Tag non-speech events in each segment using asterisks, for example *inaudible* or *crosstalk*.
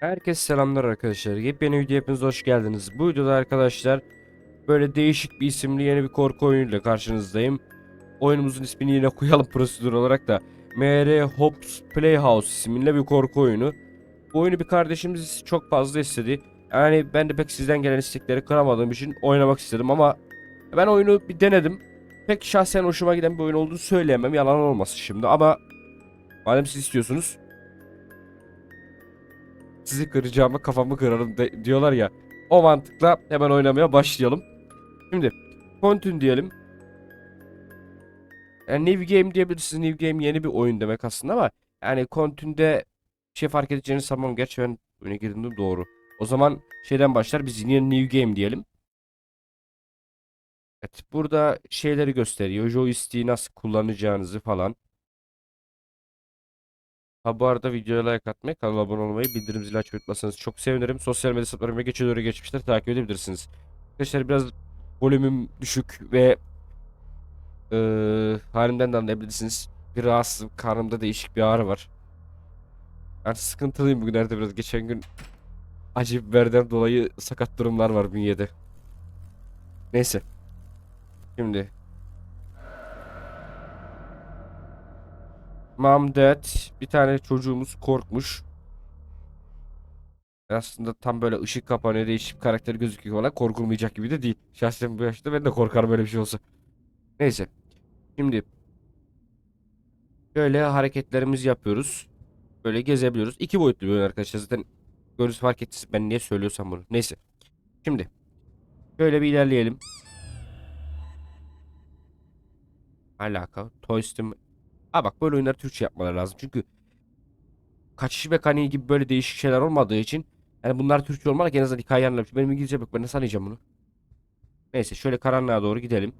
Herkese selamlar arkadaşlar. Yepyeni video hepiniz hoş geldiniz. Bu videoda arkadaşlar böyle değişik bir isimli yeni bir korku oyunuyla karşınızdayım. Oyunumuzun ismini yine *laughs* koyalım prosedür olarak da. MR Hops Playhouse isimli bir korku oyunu. Bu oyunu bir kardeşimiz çok fazla istedi. Yani ben de pek sizden gelen istekleri kıramadığım için oynamak istedim ama ben oyunu bir denedim. Pek şahsen hoşuma giden bir oyun olduğunu söyleyemem. Yalan olmasın şimdi ama madem siz istiyorsunuz sizi kıracağıma kafamı kırarım de- diyorlar ya. O mantıkla hemen oynamaya başlayalım. Şimdi continue diyelim. Yani new game diyebilirsiniz. New game yeni bir oyun demek aslında ama yani continue'de şey fark edeceğini sanmam. Gerçi ben oyuna girdiğimde doğru. O zaman şeyden başlar biz yine new game diyelim. Evet burada şeyleri gösteriyor. Joystick'i nasıl kullanacağınızı falan. Ha bu arada videoya like atmayı, kanala abone olmayı, bildirim zili açmayı unutmasanız çok sevinirim. Sosyal medya hesaplarıma geçe doğru geçmişler takip edebilirsiniz. Arkadaşlar biraz volümüm düşük ve eee halimden de anlayabilirsiniz. Bir rahatsızım, karnımda değişik bir ağrı var. Yani sıkıntılıyım bugünlerde biraz. Geçen gün acı biberden dolayı sakat durumlar var bünyede. Neyse. Şimdi Mom Dad bir tane çocuğumuz korkmuş. Aslında tam böyle ışık kapanıyor değişik karakter gözüküyor falan korkulmayacak gibi de değil. Şahsen bu yaşta ben de korkarım böyle bir şey olsa. Neyse. Şimdi böyle hareketlerimizi yapıyoruz. Böyle gezebiliyoruz. İki boyutlu bir oyun arkadaşlar. Zaten görüntü fark ettiniz. Ben niye söylüyorsam bunu. Neyse. Şimdi böyle bir ilerleyelim. Alaka. Toy Story Ha bak böyle oyunları Türkçe yapmaları lazım. Çünkü kaçış mekaniği gibi böyle değişik şeyler olmadığı için yani bunlar Türkçe olmalı en azından hikaye anlamış. Benim İngilizce yok. Ben nasıl anlayacağım bunu? Neyse şöyle karanlığa doğru gidelim.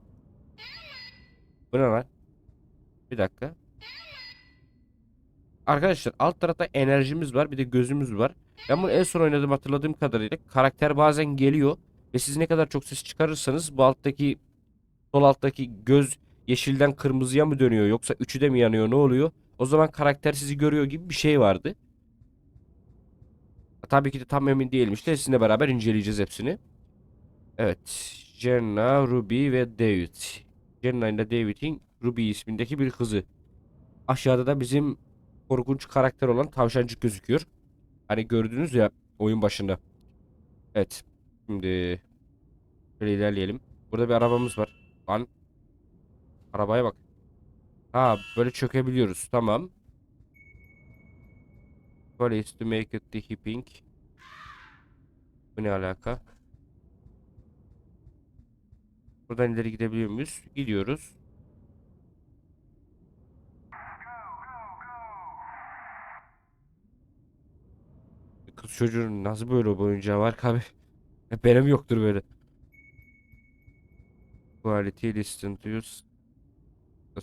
Bu ne lan? Bir dakika. Arkadaşlar alt tarafta enerjimiz var. Bir de gözümüz var. Ben bunu en son oynadığım hatırladığım kadarıyla karakter bazen geliyor ve siz ne kadar çok ses çıkarırsanız bu alttaki sol alttaki göz yeşilden kırmızıya mı dönüyor yoksa üçü de mi yanıyor ne oluyor? O zaman karakter sizi görüyor gibi bir şey vardı. Tabii ki de tam emin değilim işte sizinle beraber inceleyeceğiz hepsini. Evet. Jenna, Ruby ve David. Jenna ile David'in Ruby ismindeki bir kızı. Aşağıda da bizim korkunç karakter olan tavşancık gözüküyor. Hani gördünüz ya oyun başında. Evet. Şimdi şöyle ilerleyelim. Burada bir arabamız var. Lan Arabaya bak. Ha böyle çökebiliyoruz. Tamam. İs to make it the hipping. Bu ne alaka? Buradan ileri gidebiliyor muyuz? Gidiyoruz. Kız çocuğun nasıl böyle bir oyuncağı var ki abi? Benim yoktur böyle. Quality listen to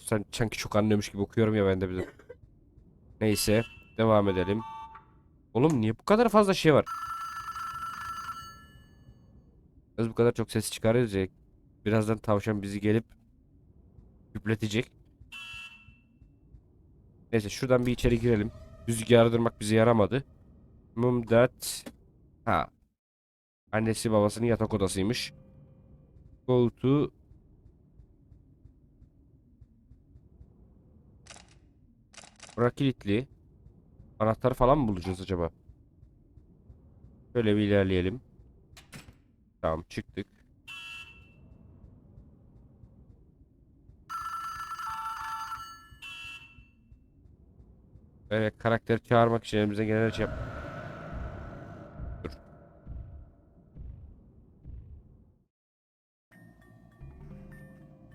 sen sanki çok anlıyormuş gibi okuyorum ya ben de bir. Neyse. Devam edelim. Oğlum niye bu kadar fazla şey var? Biz bu kadar çok ses çıkarıyoruz ya. Birazdan tavşan bizi gelip hüpletecek. Neyse şuradan bir içeri girelim. Rüzgarı yardırmak bize yaramadı. Mumdat. Ha. Annesi babasının yatak odasıymış. Go to Bura kilitli. Anahtar falan mı bulacağız acaba? Şöyle bir ilerleyelim. Tamam çıktık. Evet karakteri çağırmak için elimize gelen şey yap. Dur.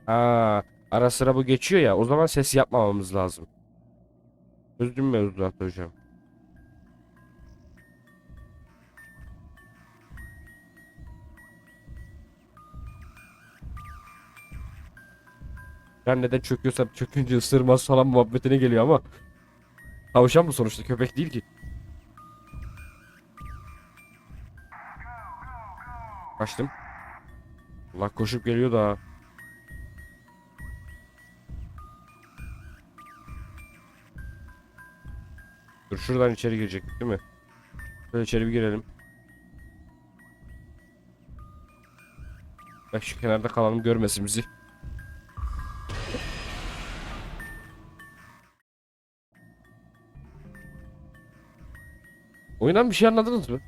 Aa, ara sıra bu geçiyor ya. O zaman ses yapmamamız lazım. Çözdüm mevzuat hocam. Ben neden çöküyorsam çökünce ısırmaz falan muhabbetine geliyor ama Tavşan mı sonuçta köpek değil ki. Kaçtım. Allah koşup geliyor da. Şuradan içeri girecek değil mi? Şöyle içeri bir girelim. Bak şu kenarda kalalım görmesin bizi. Oyundan bir şey anladınız mı?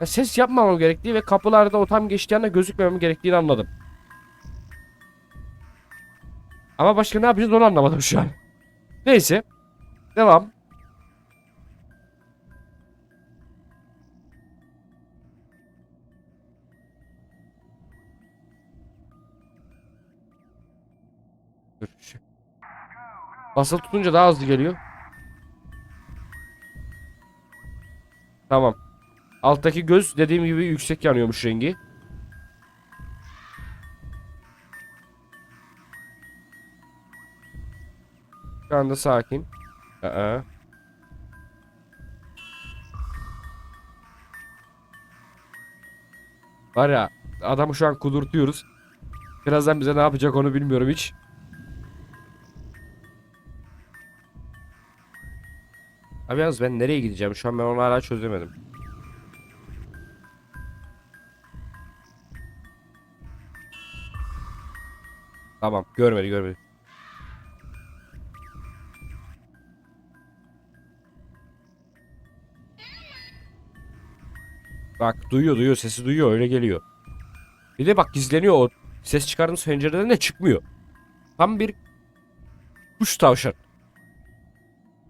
Ya ses yapmamam gerektiği ve kapılarda o tam geçtiği anda gözükmemem gerektiğini anladım. Ama başka ne yapacağız onu anlamadım şu an. Neyse. Devam. Basılı tutunca daha hızlı geliyor. Tamam. Alttaki göz dediğim gibi yüksek yanıyormuş rengi. Şu anda sakin. Aa. Var ya adamı şu an kudurtuyoruz. Birazdan bize ne yapacak onu bilmiyorum hiç. Abi yalnız ben nereye gideceğim? Şu an ben onu hala çözemedim. Tamam görmedi görmedi. Bak duyuyor duyuyor sesi duyuyor öyle geliyor. Bir de bak gizleniyor o ses çıkardığımız pencereden de çıkmıyor. Tam bir kuş tavşan.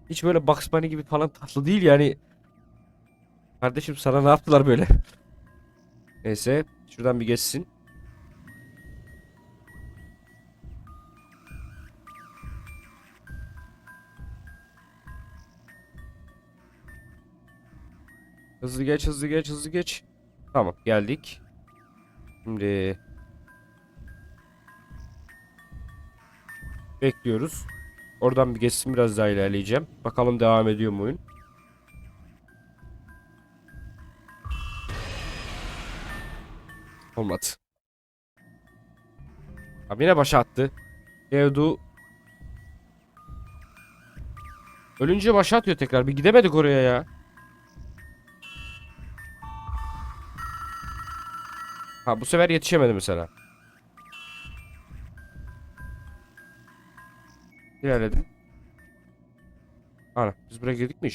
Hiç böyle Bugs Bunny gibi falan tatlı değil yani. Kardeşim sana ne yaptılar böyle? *laughs* Neyse şuradan bir geçsin. Hızlı geç, hızlı geç, hızlı geç. Tamam, geldik. Şimdi bekliyoruz. Oradan bir geçsin biraz daha ilerleyeceğim. Bakalım devam ediyor mu oyun? Olmadı. Abi yine başa attı. Evdu Ölünce başa atıyor tekrar. Bir gidemedik oraya ya. Ha bu sefer yetişemedi mesela. İlerledim. Ana biz buraya girdik mi?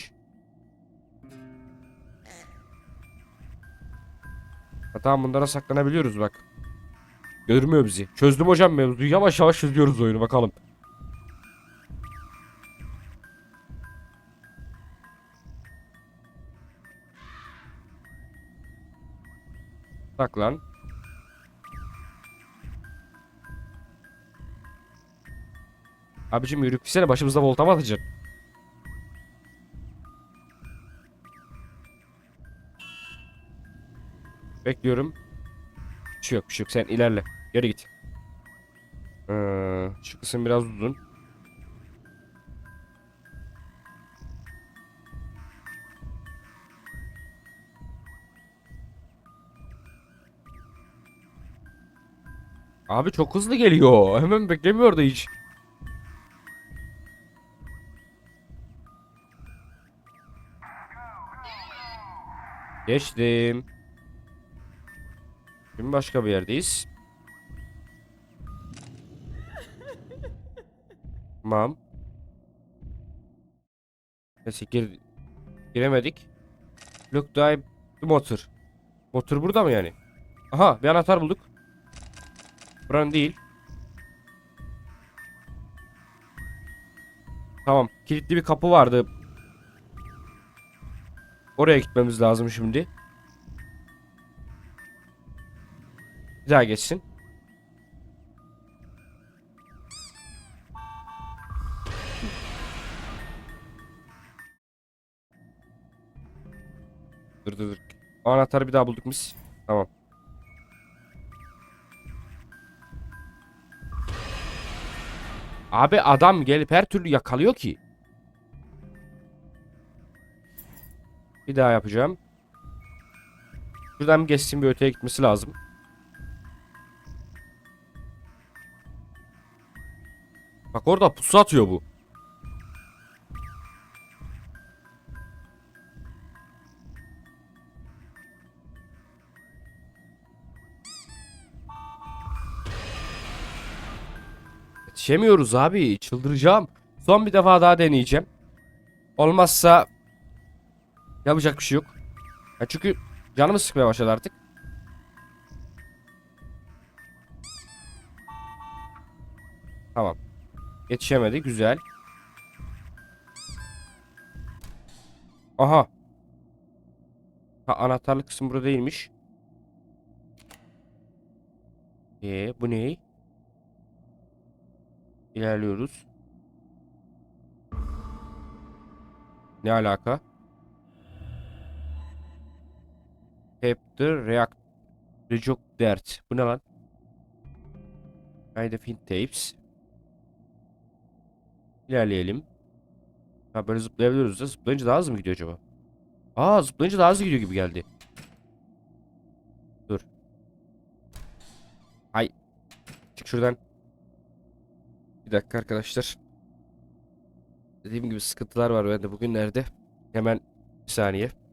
Ha, tamam bunlara saklanabiliyoruz bak. Görmüyor bizi. Çözdüm hocam mevzuyu. Yavaş yavaş çözüyoruz oyunu bakalım. Saklan. Abicim yürüyüp gitsene başımızda volta mı atacaksın? Bekliyorum. Bir şey yok bir şey yok sen ilerle. Geri git. Ee, şu kısım biraz uzun. Abi çok hızlı geliyor. Hemen beklemiyor da hiç. Geçtim. Şimdi başka bir yerdeyiz. Tamam. Neyse gir giremedik. Look dive motor. Motor burada mı yani? Aha bir anahtar bulduk. Buranın değil. Tamam. Kilitli bir kapı vardı. Oraya gitmemiz lazım şimdi. Bir daha geçsin. Dur dur dur. O anahtarı bir daha bulduk biz. Tamam. Abi adam gelip her türlü yakalıyor ki. Bir daha yapacağım. Şuradan bir geçsin bir öteye gitmesi lazım. Bak orada pusu atıyor bu. Yetişemiyoruz abi. Çıldıracağım. Son bir defa daha deneyeceğim. Olmazsa yapacak bir şey yok. Ya çünkü canımı sıkmaya başladı artık. Tamam. Yetişemedi. Güzel. Aha. Ha anahtarlık kısım burada değilmiş. Ee, bu ne? İlerliyoruz. Ne alaka? Chapter React Reject Dert. Bu ne lan? Kind of tapes. İlerleyelim. Ha böyle zıplayabiliyoruz da zıplayınca daha hızlı mı gidiyor acaba? Aa zıplayınca daha hızlı gidiyor gibi geldi. Dur. Hay. Çık şuradan. Bir dakika arkadaşlar. Dediğim gibi sıkıntılar var bende bugünlerde. Hemen bir saniye.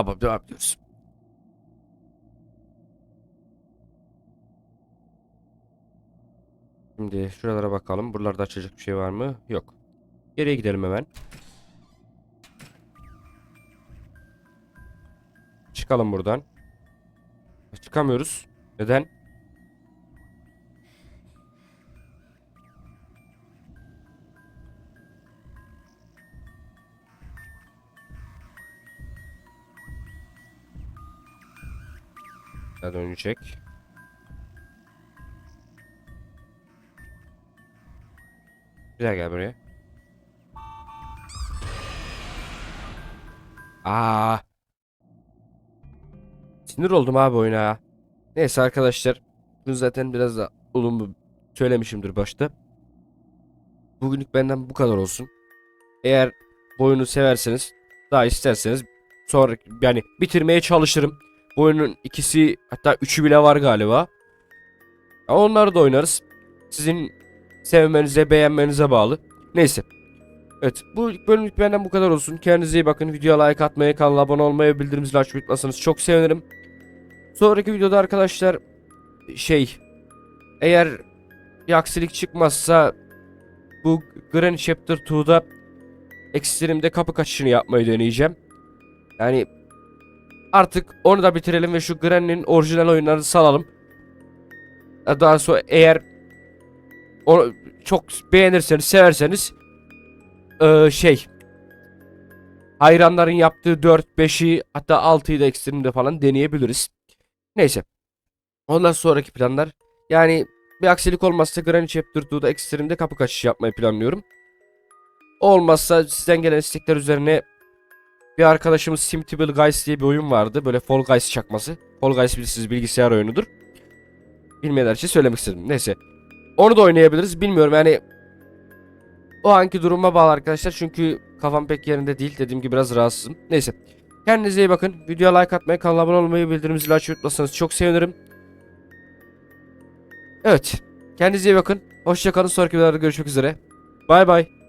Tamam devam ediyoruz. Şimdi şuralara bakalım. Buralarda açacak bir şey var mı? Yok. Geriye gidelim hemen. Çıkalım buradan. Çıkamıyoruz. Neden? Ya dönecek. Daha gel buraya. Aa. Sinir oldum abi oyuna. Neyse arkadaşlar. Bunu zaten biraz da olumlu söylemişimdir başta. Bugünlük benden bu kadar olsun. Eğer oyunu severseniz daha isterseniz sonra yani bitirmeye çalışırım. Bu oyunun ikisi hatta üçü bile var galiba. Onları da oynarız. Sizin sevmenize beğenmenize bağlı. Neyse. Evet bu bölümlük benden bu kadar olsun. Kendinize iyi bakın. Videoya like atmayı, kanala abone olmayı, bildirim zilini açmayı unutmazsanız çok sevinirim. Sonraki videoda arkadaşlar şey eğer bir aksilik çıkmazsa bu Granny Chapter 2'da Extreme'de kapı kaçışını yapmayı deneyeceğim. Yani artık onu da bitirelim ve şu Granny'nin orijinal oyunlarını salalım. Daha sonra eğer onu çok beğenirseniz, severseniz eee, şey hayranların yaptığı 4, 5'i hatta 6'yı da Extreme'de falan deneyebiliriz. Neyse. Ondan sonraki planlar yani bir aksilik olmazsa Granny Chapter 2'da Extreme'de kapı kaçışı yapmayı planlıyorum. Olmazsa sizden gelen istekler üzerine bir arkadaşımız Simtable Guys diye bir oyun vardı. Böyle Fall Guys çakması. Fall Guys bilirsiniz bilgisayar oyunudur. Bilmeyenler için söylemek istedim. Neyse. Onu da oynayabiliriz. Bilmiyorum yani o anki duruma bağlı arkadaşlar. Çünkü kafam pek yerinde değil. Dediğim gibi biraz rahatsızım. Neyse. Kendinize iyi bakın. Videoya like atmayı, kanala abone olmayı, bildirim zili açmayı unutmazsanız çok sevinirim. Evet. Kendinize iyi bakın. Hoşçakalın. Sonraki videolarda görüşmek üzere. Bay bay.